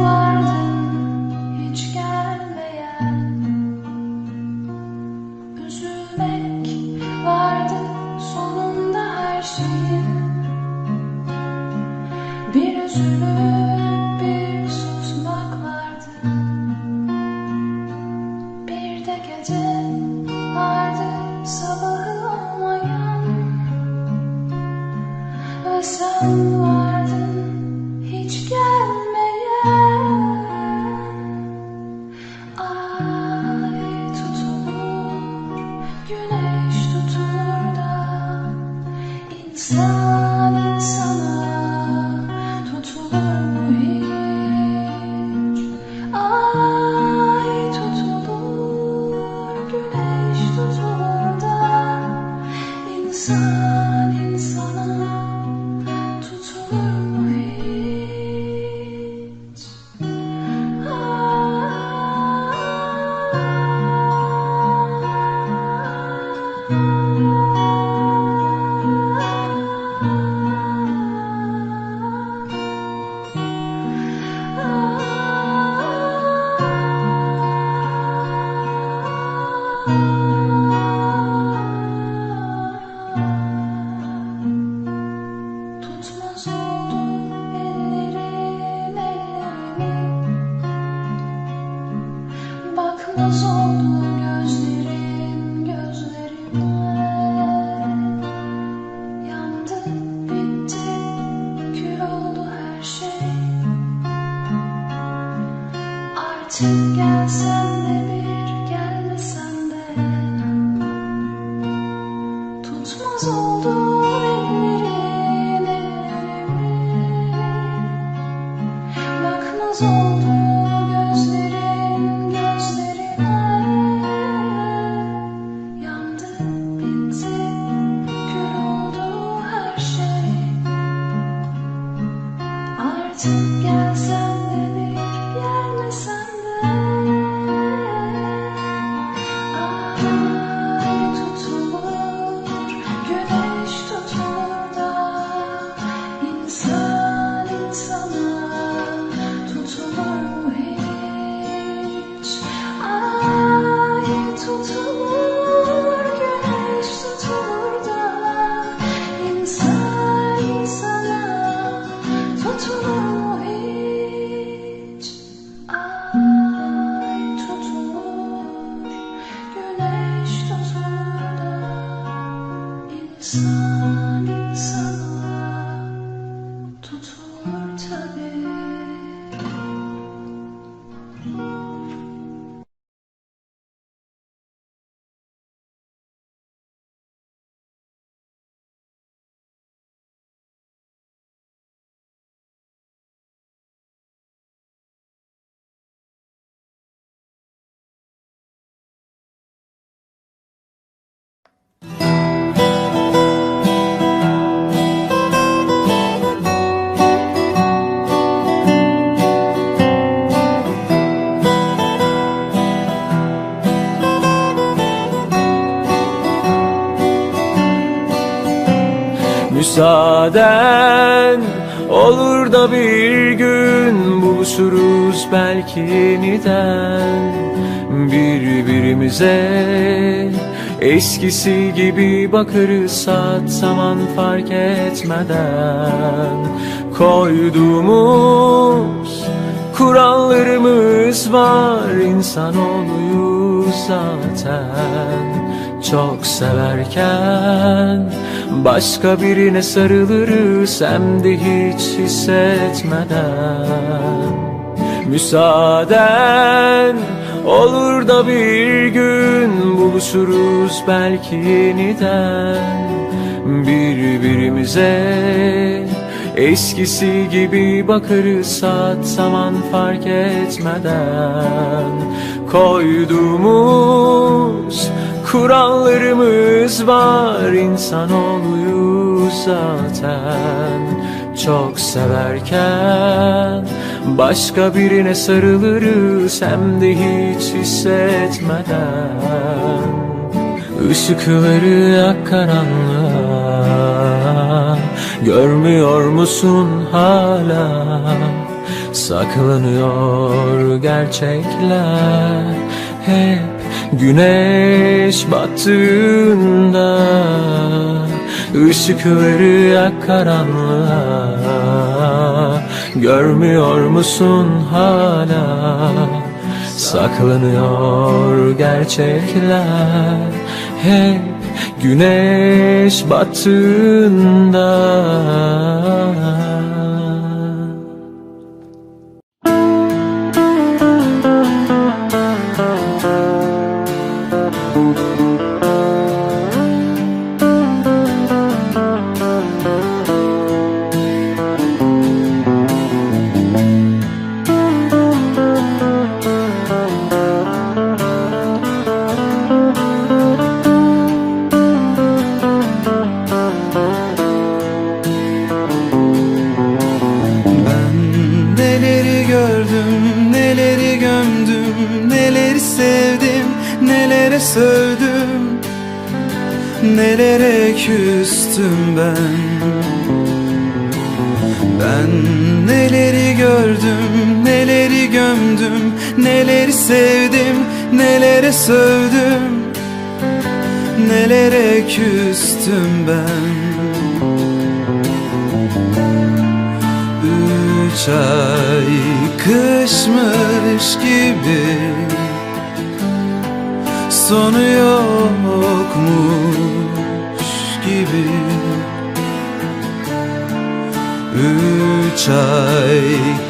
why. baden. Olur da bir gün buluşuruz belki yeniden. Birbirimize eskisi gibi bakarız saat zaman fark etmeden. Koyduğumuz kurallarımız var insan insanoğluyuz zaten çok severken Başka birine sarılırız hem de hiç hissetmeden. Müsaaden olur da bir gün buluşuruz belki yeniden. Birbirimize eskisi gibi bakarız saat zaman fark etmeden. Koyduğumuz kurallarımız var. İnsan İnsanoğluyuz zaten çok severken. Başka birine sarılırız hem de hiç hissetmeden. Işıkları yak karanlığa Görmüyor musun hala? Saklanıyor gerçekler. Hep güneş battığında Işıkları yak karanlığa. Görmüyor musun hala? Saklanıyor gerçekler. Hep güneş battığında sövdüm, nelere küstüm ben. Üç ay kışmış gibi. Sonu yokmuş gibi. Üç ay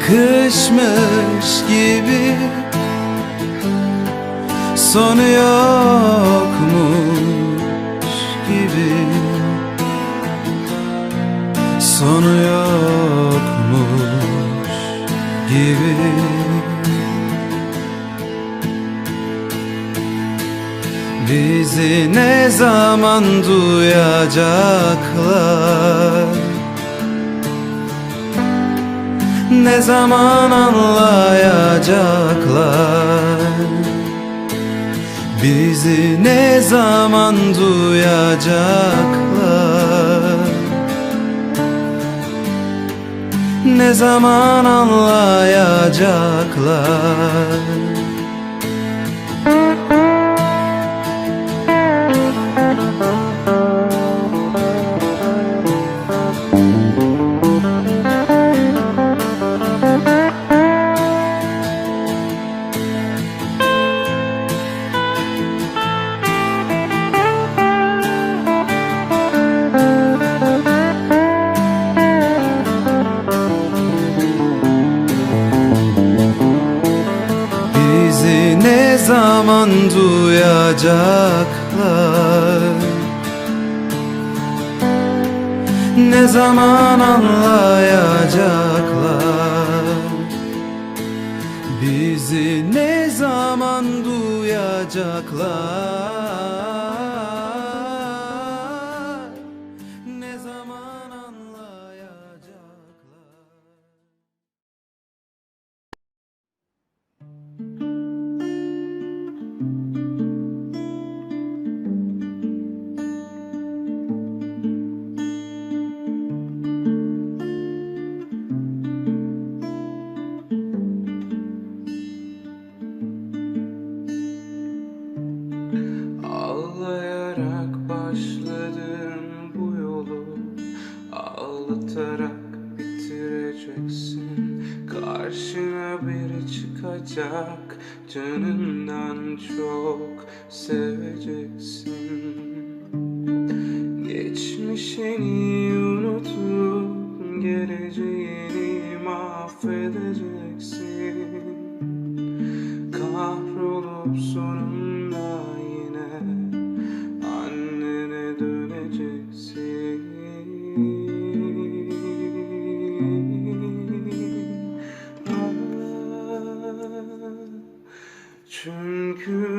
kışmış gibi Sonu yokmuş gibi. Sonu yokmuş gibi. Bizi ne zaman duyacaklar? Ne zaman anlayacaklar Bizi ne zaman duyacaklar? Ne zaman anlayacaklar duyacaklar. Ne zaman anlayacaklar could.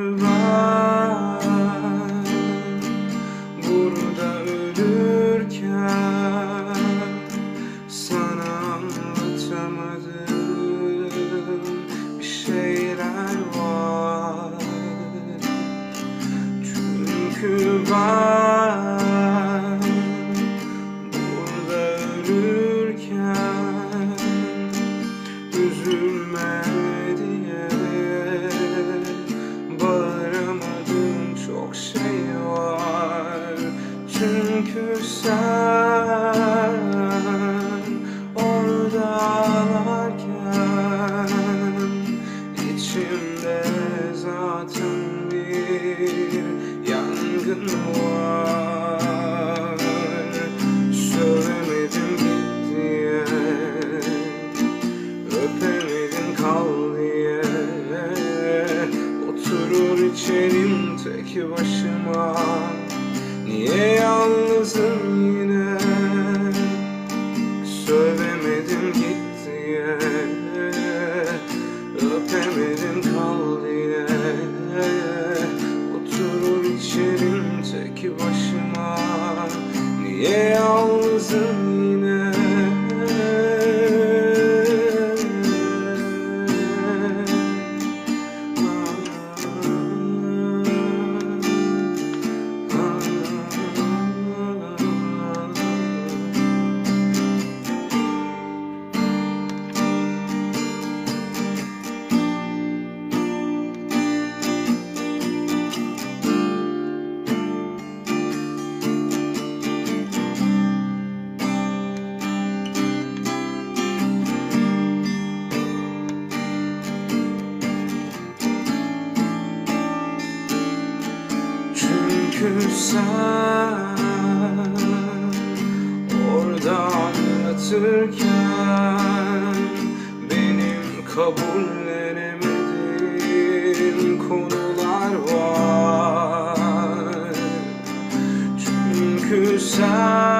time.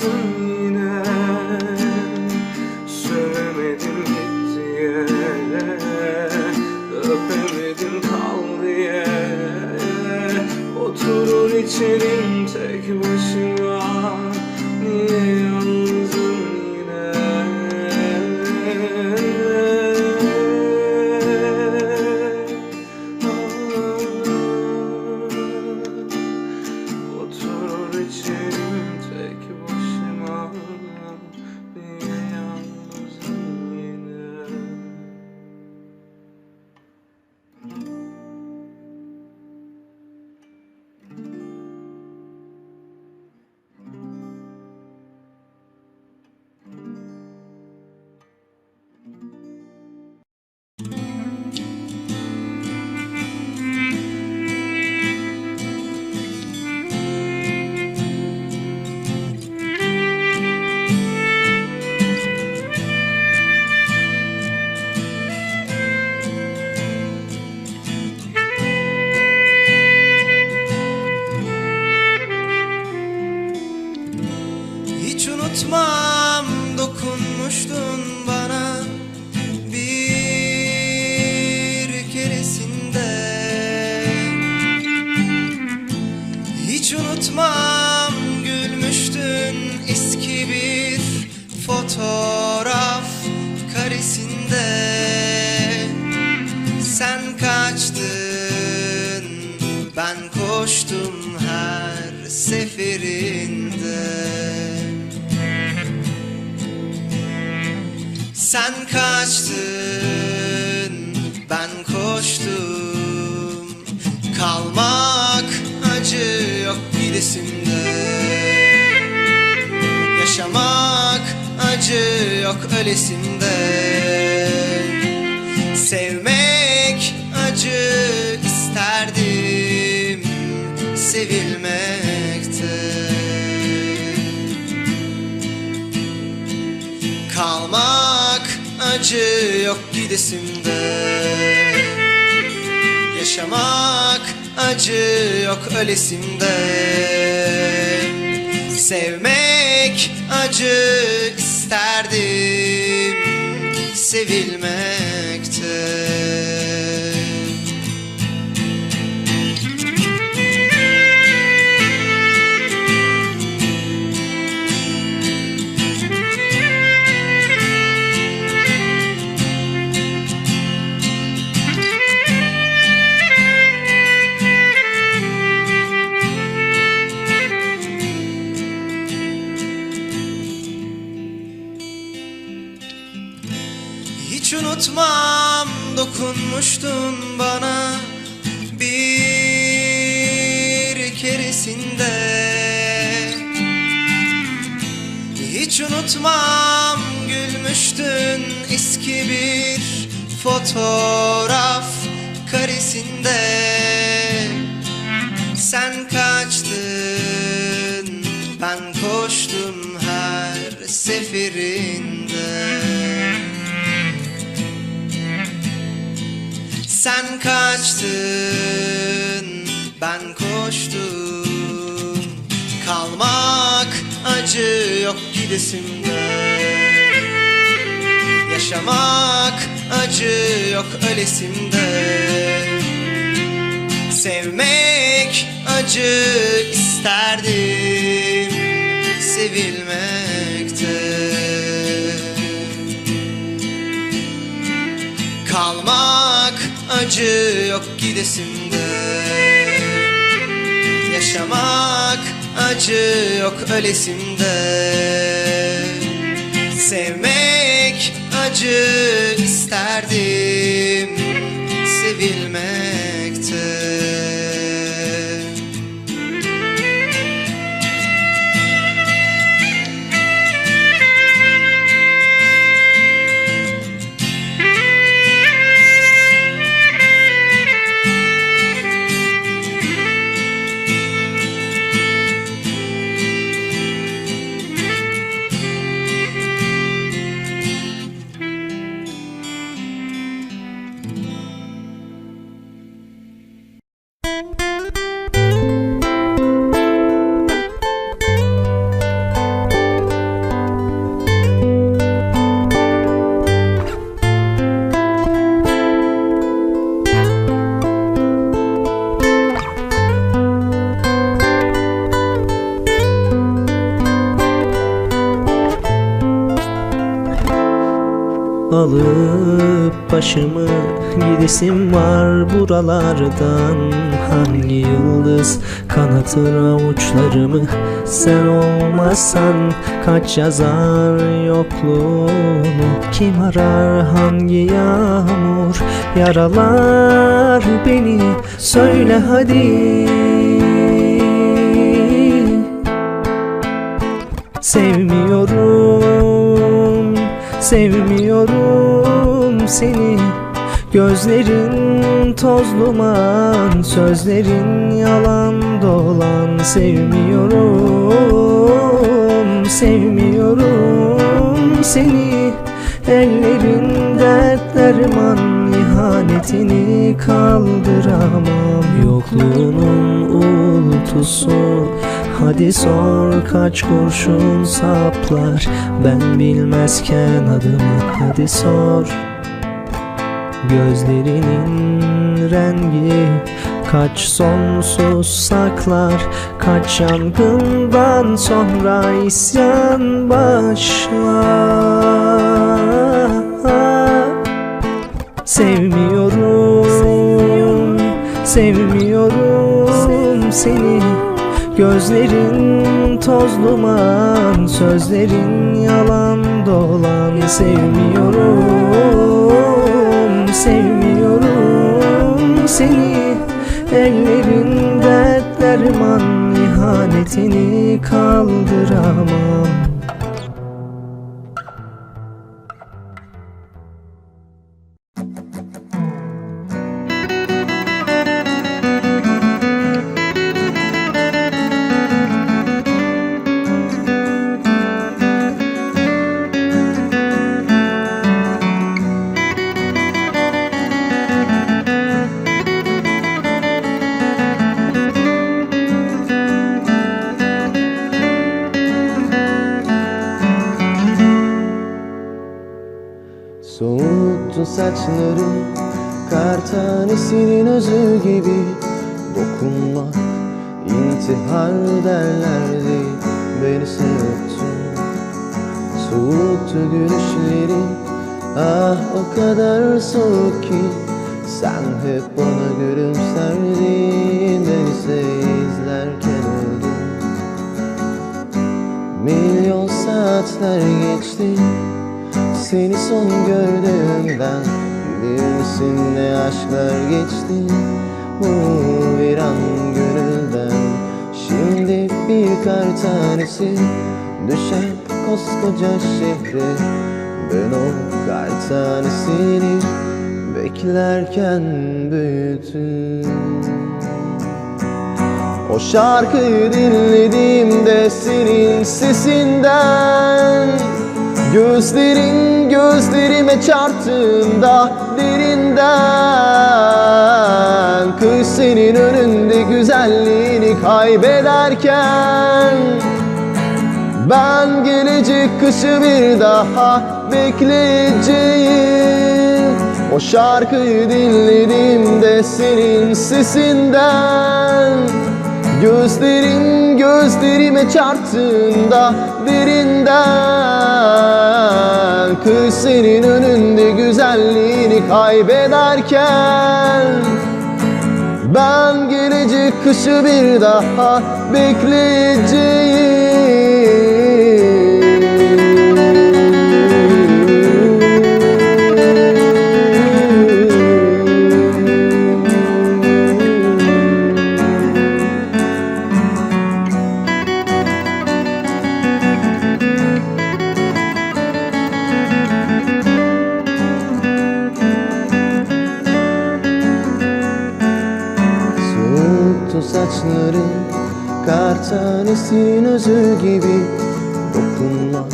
thousand karesinde Sen kaçtın. Ben koştum her seferinde. Sen kaçtın, ben koştum. Kalmak acı yok gidesimde acı yok ölesimde Sevmek acı isterdim sevilmekte. Kalmak acı yok gidesimde. Yaşamak acı yok ölesimde Sevmek acı isterdim sevilmekte bir keresinde Hiç unutmam gülmüştün eski bir fotoğraf karesinde. Sen kaçtın ben koştum her seferinde. Sen kaçtın, ben acı yok gidesimde Yaşamak acı yok ölesimde Sevmek acı isterdim sevilmekte. Kalmak acı yok gidesimde Yaşamak acı yok ölesimde Sevmek acı isterdim sevilmekte başımı gidesim var buralardan. Hangi yıldız kanatır avuçlarımı? Sen olmazsan kaç yazar yokluğunu Kim arar hangi yağmur? Yaralar beni Söyle hadi. Sevmiyorum, sevmiyorum seni. Gözlerin toz duman, sözlerin yalan dolan. Sevmiyorum, sevmiyorum seni. Ellerin dert derman, ihanetini kaldıramam. Yokluğunun uğultusu. Hadi sor kaç kurşun saplar. Ben bilmezken adımı hadi sor Gözlerinin rengi Kaç sonsuz saklar Kaç yangından sonra isyan başlar. Sevmiyorum, sevmiyorum seni. Gözlerin toz duman, sözlerin yalan dolan. Sevmiyorum, sevmiyorum seni. Ellerin dert derman, ihanetini kaldıramam hep bana gülümserdin Ben ise izlerken öldüm. Milyon saatler geçti seni son gördüğümden Bilir misin ne aşklar geçti? Bu bir an gönülden Şimdi bir kar tanesi Düşer koskoca şehre. Ben o kar tanesini Beklerken büyüdüm o şarkıyı dinlediğimde senin sesinden Gözlerin gözlerime çarptığında derinden Kış senin önünde güzelliğini kaybederken Ben gelecek kışı bir daha bekleyeceğim O şarkıyı dinlediğimde senin sesinden. Gözlerin gözlerime çarptığında derinden. Kız senin önünde güzelliğini kaybederken. Ben gelecek kışı bir daha bekleyeceğim Kar tanesinin özü gibi Dokunma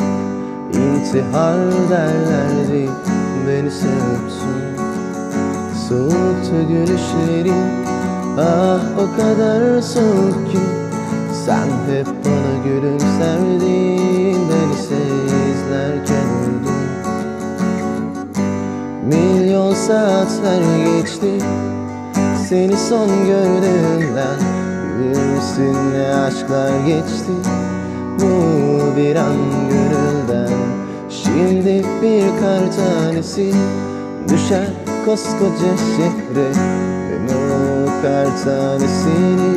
intihar derlerdi. Beni sevdin Soğuktu gülüşlerin. Ah o kadar soğuk ki Sen hep bana gülümserdin. Ben ise izlerken öldüm Milyon saatler geçti seni son gördüğümden Ne aşklar geçti Bu bir an gönülden. Şimdi bir kar tanesi Düşer koskoca şehre. Ben o kar tanesini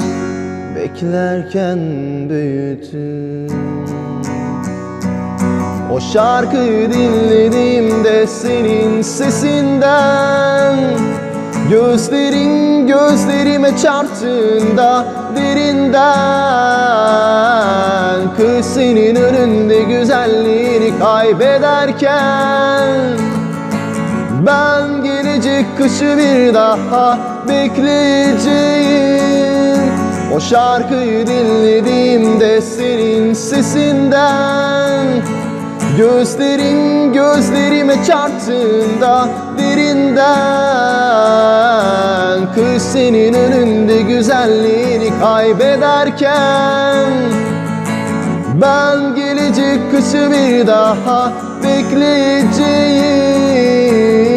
Beklerken büyüdüm o şarkıyı dinlediğimde senin sesinden Gözlerin gözlerime çarptığında derinden Kız senin önünde güzelliğini kaybederken Ben gelecek kışı bir daha bekleyeceğim. O şarkıyı dinlediğimde senin sesinden Gözlerin gözlerime çarptığında derinden Kız senin önünde güzelliğini kaybederken Ben gelecek kışı bir daha bekleyeceğim